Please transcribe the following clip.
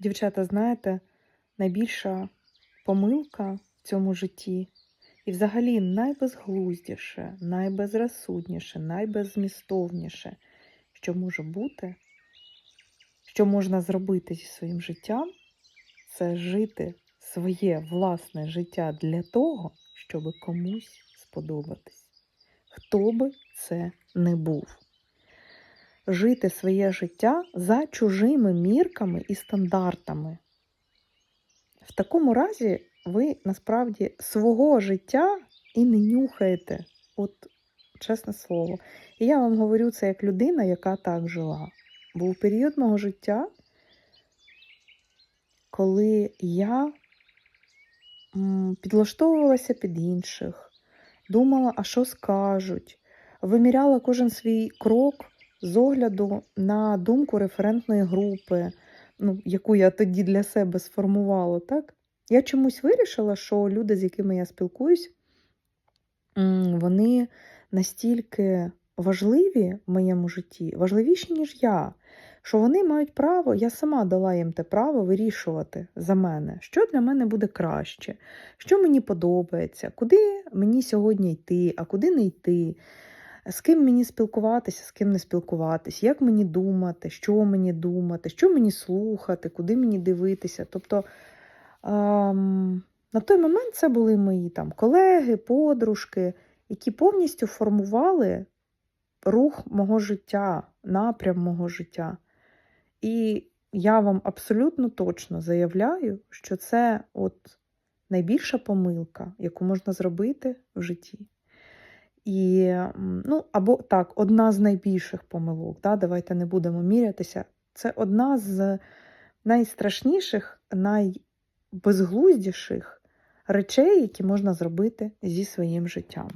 Дівчата, знаєте, найбільша помилка в цьому житті, і взагалі найбезглуздіше, найбезрозсудніше, найбеззмістовніше, що може бути, що можна зробити зі своїм життям, це жити своє власне життя для того, щоб комусь сподобатись. Хто би це не був. Жити своє життя за чужими мірками і стандартами. В такому разі ви насправді свого життя і не нюхаєте. От чесне слово. І я вам говорю це як людина, яка так жила. Був період мого життя, коли я підлаштовувалася під інших, думала, а що скажуть, виміряла кожен свій крок з огляду на думку референтної групи, ну, яку я тоді для себе сформувала, так? Я чомусь вирішила, що люди, з якими я спілкуюсь, вони настільки важливі в моєму житті, важливіші, ніж я. Що вони мають право, я сама дала їм те право вирішувати за мене, що для мене буде краще, що мені подобається, куди мені сьогодні йти, а куди не йти, з ким мені спілкуватися, з ким не спілкуватися, як мені думати, що мені думати, що мені слухати, куди мені дивитися. Тобто ем, на той момент це були мої там колеги, подружки, які повністю формували рух мого життя, напрям мого життя. І я вам абсолютно точно заявляю, що це от найбільша помилка, яку можна зробити в житті. І, ну, або так, одна з найбільших помилок. Да? Давайте не будемо мірятися. Це одна з найстрашніших, найбезглуздіших речей, які можна зробити зі своїм життям.